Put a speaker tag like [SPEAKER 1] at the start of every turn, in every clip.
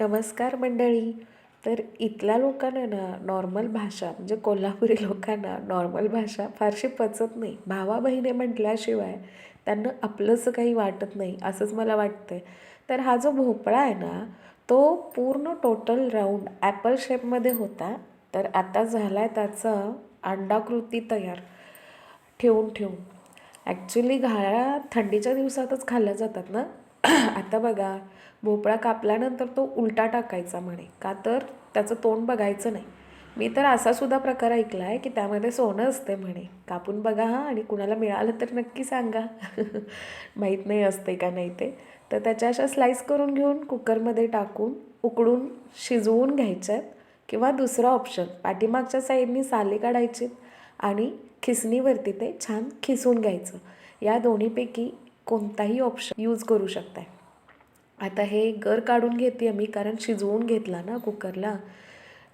[SPEAKER 1] नमस्कार मंडळी. तर इथल्या लोकांना ना नॉर्मल भाषा म्हणजे कोल्हापुरी लोकांना नॉर्मल भाषा फारशी पचत नाही. भावा बहिणी म्हटल्याशिवाय त्यांना आपलंसं काही वाटत नाही असंच मला वाटतं तर हा जो भोपळा आहे ना तो पूर्ण टोटल राऊंड ॲपल शेपमध्ये होता. तर आता झाला आहे त्याचा अंडाकृती तयार. ठेवून ठेवून. ॲक्च्युली घाळा थंडीच्या दिवसातच खाल्ल्या जातात ना? आता बघा भोपळा कापल्यानंतर तो उलटा टाकायचा म्हणे. का तर त्याचं तोंड बघायचं नाही. मी तर असा सुद्धा प्रकार ऐकला आहे की त्यामध्ये सोनं असते म्हणे. कापून बघा हां आणि कुणाला मिळालं तर नक्की सांगा. माहीत नाही असते का नाही ते. तर त्याच्या अशा स्लाईस करून घेऊन कुकरमध्ये टाकून उकडून शिजवून घ्यायच्यात किंवा दुसरा ऑप्शन पाठीमागच्या साईडनी साले काढायची आणि खिसणीवरती ते छान खिसून घ्यायचं. या दोन्हीपैकी कोणताही ऑप्शन यूज करू शकताय. आता हे गर काढून घेते मी कारण शिजवून घेतला ना कुकरला.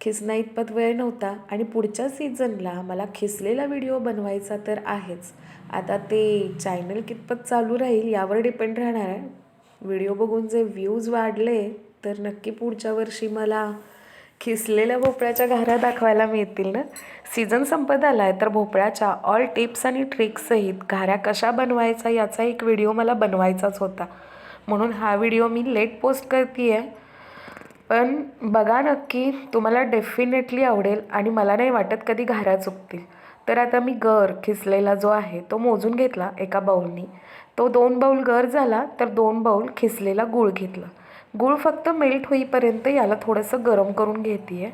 [SPEAKER 1] खिसणा इतपत वेळ नव्हता आणि पुढच्या सीझनला मला खिसलेला व्हिडिओ बनवायचा तर आहेच. आता ते चॅनल कितपत चालू राहील यावर डिपेंड राहणार आहे. व्हिडिओ बघून जे व्ह्यूज वाढले तर नक्की पुढच्या वर्षी मला खिसलेल्या भोपळ्याच्या घाऱ्या दाखवायला मिळतील ना? सीझन संपत आला आहे तर भोपळ्याच्या ऑल टिप्स आणि ट्रिक्ससहित घाऱ्या कशा बनवायचा याचा एक व्हिडिओ मला बनवायचाच होता. म्हणून हा व्हिडिओ मी लेट पोस्ट करते आहे पण बघा नक्की तुम्हाला डेफिनेटली आवडेल आणि मला नाही वाटत कधी घाऱ्या चुकतील. तर आता मी गर खिसलेला जो आहे तो मोजून घेतला एका बाऊलनी. तो दोन बाऊल गर झाला तर दोन बाऊल खिसलेला गूळ घेतला. गूळ फक्त मेल्ट होईपर्यंत याला थोडंसं गरम करून घेते आहे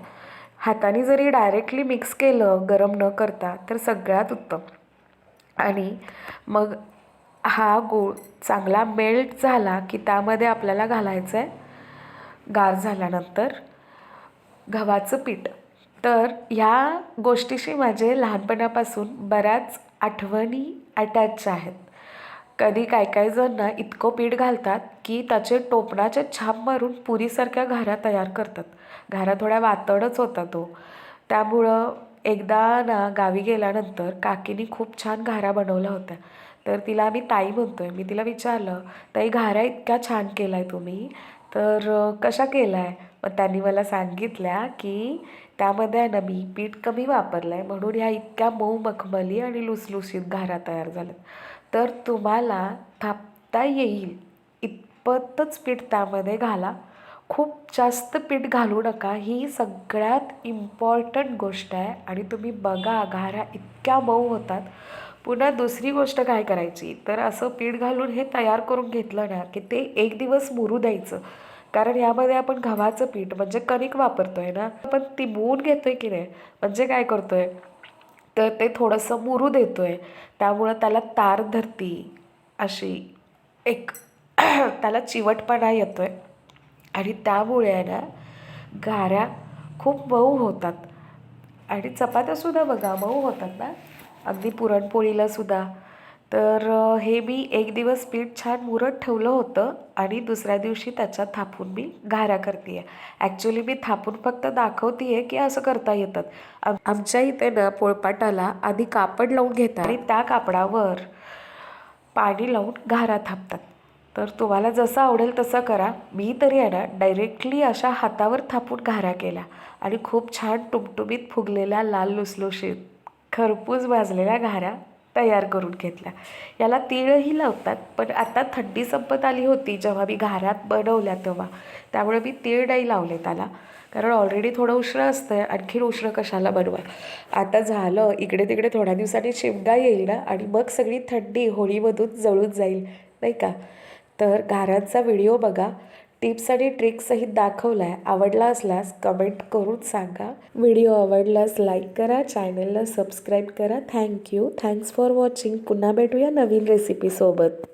[SPEAKER 1] हाताने जरी डायरेक्टली मिक्स केलं गरम न करता तर सगळ्यात उत्तम. आणि मग हा गूळ चांगला मेल्ट झाला की त्यामध्ये आपल्याला घालायचं आहे गार झाल्यानंतर गव्हाचं पीठ. तर ह्या गोष्टीशी माझे लहानपणापासून बऱ्याच आठवणी अटॅच आहेत. कधी काय काय जण ना इतकं पीठ घालतात की त्याचे टोपणाचे छाप मारून पुरीसारख्या घाऱ्या तयार करतात. घाऱ्या थोड्या वातडच होता तो. त्यामुळं एकदा ना गावी गेल्यानंतर काकीनी खूप छान घाऱ्या बनवल्या होत्या. तर तिला आम्ही ताई म्हणतो आहे मी तिला विचारलं ताई घाऱ्या इतक्या छान केला आहे तुम्ही. तर कशा केला आहे मग त्यांनी मला सांगितल्या की त्यामध्ये आहे ना मी पीठ कमी वापरलं आहे म्हणून ह्या इतक्या मऊ मखमली आणि लुसलुसीत घाऱ्या तयार झाल्यात. तर तुम्हाला थापता येईल. इतपतच पीठ त्यामध्ये घाला. खूप जास्त पीठ घालू नका. ही सगळ्यात इम्पॉर्टंट गोष्ट आहे. आणि तुम्ही बघा घाऱ्या इतक्या मऊ होतात. पुन्हा दुसरी गोष्ट काय करायची? तर असं पीठ घालून हे तयार करून घेतलं ना की ते एक दिवस मुरू द्यायचं. कारण यामध्ये आपण गव्हाचं पीठ म्हणजे कणिक वापरतो आहे ना आपण ती तिबवून घेतो आहे की नाही म्हणजे काय करतो आहे तर ते थोडंसं मुरू देतो आहे त्यामुळं त्याला तार धरती अशी एक त्याला चिवटपणा येतो आहे आणि त्यामुळे आहे ना गाऱ्या खूप मऊ होतात. आणि चपात्यासुद्धा बघा मऊ होतात ना. अगदी पुरणपोळीलासुद्धा तर हे मी एक दिवस पीठ छान मुरत ठेवलं होतं आणि दुसऱ्या दिवशी त्याच्यात थापून मी घाऱ्या करते आहे ॲक्च्युली मी थापून फक्त दाखवते आहे की असं करता येतात. आम आमच्या इथे ना पोळपाटाला आधी कापड लावून घेतात आणि त्या कापडावर पाणी लावून घारा थापतात. तर तुम्हाला जसं आवडेल तसं करा. मी तरी आहे ना डायरेक्टली अशा हातावर थापून घाऱ्या केल्या आणि खूप छान टुमटुमीत फुगलेल्या लाल लुसलुशीत खरपूस भाजलेल्या घाऱ्या तयार करून घेतल्या. याला तिळही लावतात पण आता थंडी संपत आली होती जेव्हा मी घाऱ्यात बनवल्या तेव्हा. त्यामुळे मी तीळ नाही लावले त्याला कारण ऑलरेडी थोडं उष्ण असतं आहे आणखीन उष्ण कशाला बनवा आता झालं इकडे तिकडे थोड्या दिवसांनी शिमगा येईल ना आणि मग सगळी थंडी होळीमधून जळून जाईल नाही का? तर घाऱ्यांचा व्हिडिओ बघा टिप्स आणि ट्रिक्ससहित दाखवला आहे आवडला असल्यास कमेंट करून सांगा. व्हिडिओ आवडल्यास लाईक करा चॅनलला सबस्क्राईब करा. Thank you. Thanks for watching. पुन्हा भेटूया नवीन रेसिपीसोबत